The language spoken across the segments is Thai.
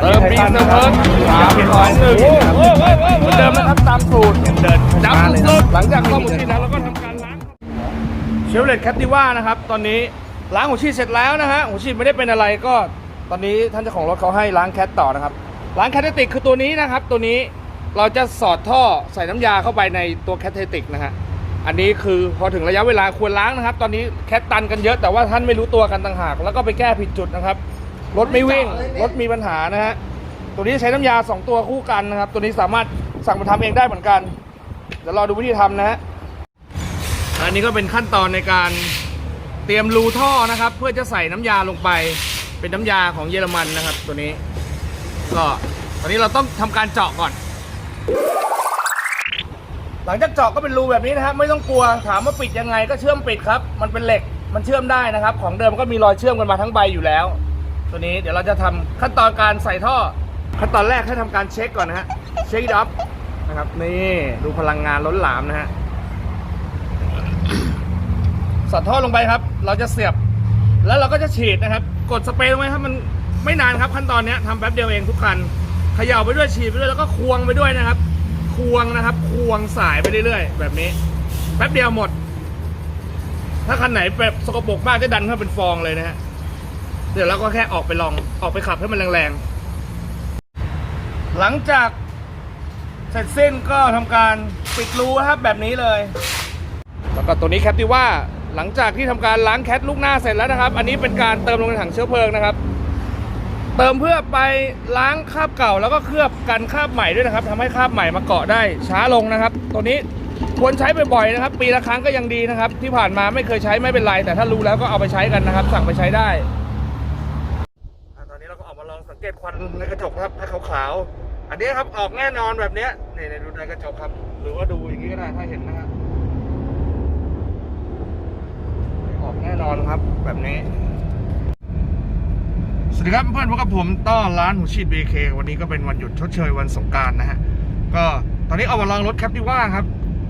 เติมปีเซอร์เพิร์สสามสองหนึ่งเหมือนเดิมนะครับตามสูตรเดินจับสุดหลังจากข้อมูลที่นั้นเราก็ทำการล้างเชฟเลตแคปติว่านะครับ ตอนนี้ล้างหัวฉีดเสร็จแล้วนะฮะหัวฉีดไม่ได้เป็นอะไรก็ ตอนนี้ท่านเจ้าของรถเขาให้ล้างแคทต่อนะครับล้างแคทเทติกคือตัวนี้นะครับ ตัวนี้เราจะสอดท่อใส่น้ำยาเข้าไปในตัวแคทเทติกนะฮะอันนี้คือพอถึงระยะเวลาควรล้างนะครับ ตอนนี้แคทตันกันเยอะแต่ว่าท่านไม่รู้ตัวกันต่างหาก แล้วก็ไปแก้ผิดจุดนะครับ รถไม่วิ่ง รถมีปัญหานะฮะ ตัวนี้ใช้น้ำยา 2 ตัวคู่กันนะครับ ตัวนี้สามารถสั่งมาทำเองได้เหมือนกัน เดี๋ยวรอดูวิธีทำนะฮะ อันนี้ก็เป็นขั้นตอนในการเตรียมรูท่อนะครับ เพื่อจะใส่น้ำยาลงไป เป็นน้ำยาของเยอรมันนะครับ ตัวนี้ ก็ตอนนี้เราต้องทำการเจาะก่อน หลังจากเจาะก็เป็นรูแบบนี้นะครับไม่ต้องกลัวถามว่าปิดยังไงก็เชื่อมปิดครับ มันเป็นเหล็กมันเชื่อมได้นะครับ ของเดิมก็มีรอยเชื่อมกันมาทั้งใบอยู่แล้ว ตัวนี้เดี๋ยวเราจะทำขั้นตอนการใส่ท่อ ขั้นตอนแรกให้ทำการเช็คก่อนนะฮะเช็คดับนะครับนี่ดูพลังงานล้นหลามนะฮะสอดท่อลงไปครับ เราจะเสียบ แล้วเราก็จะฉีดนะครับ กดสเปรย์ลงไปครับมันไม่นานครับ ขั้นตอนนี้ทำแป๊บเดียวเองทุกคันเขย่าไปด้วยฉีดไปด้วยแล้วก็ควงไปด้วยนะครับ ควงนะครับ ควงสายไปเรื่อยๆแบบนี้ แป๊บเดียวหมด ถ้าคันไหนแบบสกปรกมากจะดันเข้าเป็นฟองเลยนะฮะ เดี๋ยวเราก็แค่ออกไปลองออกไปขับให้มันแรงๆ หลังจากเสร็จสิ้นก็ทำการปิดรูครับแบบนี้เลย แล้วก็ตัวนี้แคปติว่าหลังจากที่ทำการล้างแคทลูกหน้าเสร็จแล้วนะครับ อันนี้เป็นการเติมลงในถังเชื้อเพลิงนะครับ เติมเพื่อไปล้างคราบเก่าแล้วก็เคลือบกันคราบใหม่ด้วยนะครับทำให้คราบใหม่มาเกาะได้ช้าลงนะครับ ตัวนี้ควรใช้บ่อยๆนะครับ ปีละครั้งก็ยังดีนะครับ ที่ผ่านมาไม่เคยใช้ไม่เป็นไร แต่ถ้ารู้แล้วก็เอาไปใช้กันนะครับ สั่งไปใช้ได้ อะตอนนี้เรา ก็ออกลองสังเกตควันในกระจกครับให้ขาวๆอันนี้ครับออกแน่นอนแบบเนี้ยนี่ดูในกระจกครับ หรือว่าดูอย่างนี้ก็ได้ถ้าเห็นนะครับออกแน่นอนครับแบบนี้สวัสดีครับเพื่อนพบกับผมต้อร้านหูชีด BK วันนี้ก็เป็นวันหยุดชดเชยวันสงการนะฮะก็ตอนนี้เอามาลองรถแคปติว่าครับ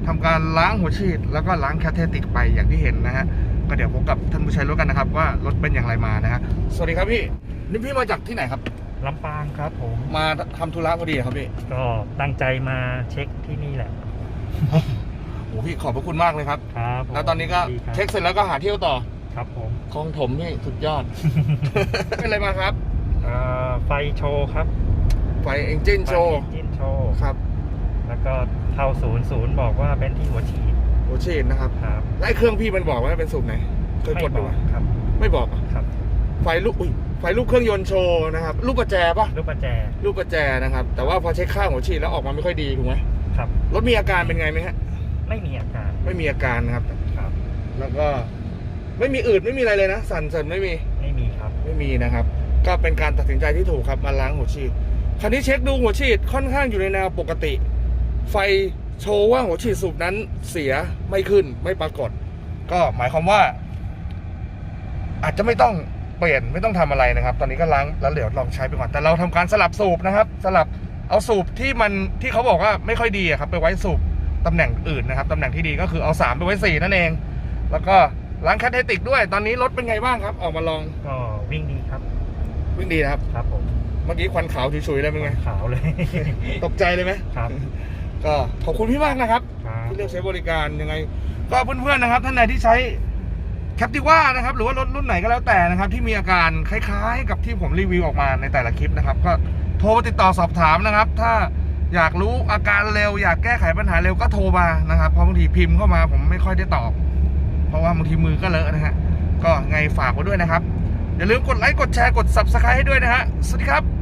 ทำการล้างหัวฉีดแล้วก็ล้างแคทเทติกไปอย่างที่เห็นนะฮะก็เดี๋ยวพบกับท่านผู้ใช้รถกันนะครับว่ารถเป็นอย่างไรมานะฮะสวัสดีครับพี่นี่พี่มาจากที่ไหนครับ ลำปางครับผม มาทำธุระพอดีครับพี่ก็ตั้งใจมาเช็คที่นี่แหละ โอ้พี่ขอบพระคุณมากเลยครับ ครับผมแล้วตอนนี้ก็ดีครับเช็คเสร็จแล้วก็หาเที่ยวต่อครับผมคลองถมพี่สุดยอด เป็นอะไรมาครับ เอ่อไฟโชว์ครับไฟเอนจินโชว์จินโชว์ ครับแล้วก็เท่าศูนย์ศูนย์บอกว่าเป็นที่หัวฉีดหัวฉีดนะครับครับแล้วไอ้เครื่องพี่มันบอกว่าเป็นสูบไหนเคยกดไม่ดูบอไหมกครับ ไม่บอกอะครับ ไฟลูกอุ้ย ไฟลูกเครื่องยนต์โชว์นะครับลูกประแจปะลูกประแจลูกประแจนะครับ แต่ว่าพอเช็คค่าหัวฉีดแล้วออกมาไม่ค่อยดีถูกไหมครับ รถมีอาการเป็นไงไหมฮะ ไม่มีอาการไม่มีอาการนะครับ ครับ แล้วก็ไม่มีอืดไม่มีอะไรเลยนะ สั่นสั่นไม่มีไม่มีครับ ไม่มีนะครับ ก็เป็นการตัดสินใจที่ถูกครับมาล้างหัวฉีดคันนี้เช็คดูหัวฉีดค่อนข้างอยู่ในแนวปกติ ไฟโชว์ว่าหัวฉีดสูบนั้นเสียไม่ขึ้นไม่ปรากฏ ก็หมายความว่า อาจจะไม่ต้อง เปลี่ยนไม่ต้องทำอะไรนะครับ ตอนนี้ก็ล้างแล้วเดี๋ยวลองใช้ไปก่อนแต่เราทำการสลับสูบนะครับ สลับเอาสูบที่มันที่เขาบอกว่าไม่ค่อยดีอะครับไปไว้สูบตำแหน่งอื่นนะครับตำแหน่งที่ดีก็คือเอาสามไปไว้สี่นั่นเอง แล้วก็ล้างแคทเทติกด้วย ตอนนี้รถเป็นไงบ้างครับ ออกมาลองก็วิ่งดีครับ วิ่งดีนะครับครับผมเมื่อกี้ควันขาวฉุยๆเลยเป็นไงขาวเลย ตกใจเลยไหมครับ ก็ขอบคุณพี่มากนะครับครับที่เลือกใช้บริการยังไง ก็เพื่อนๆนะครับ ท่านใดที่ใช้ แคปติว่านะครับหรือว่ารถรุ่นไหนก็แล้วแต่นะครับ ที่มีอาการคล้ายๆ กับที่ผมรีวิวออกมาในแต่ละคลิปนะครับ ก็โทรมาติดต่อสอบถามนะครับ ถ้าอยากรู้อาการเร็ว อยากแก้ไขปัญหาเร็วก็โทรมานะครับเพราะบางทีพิมพ์เข้ามาผมไม่ค่อยได้ตอบ เพราะว่าบางทีมือก็เลอะนะฮะก็ไงฝากไว้ด้วยนะครับ อย่าลืมกดไลค์กดแชร์กด subscribe ให้ด้วยนะฮะสวัสดีครับ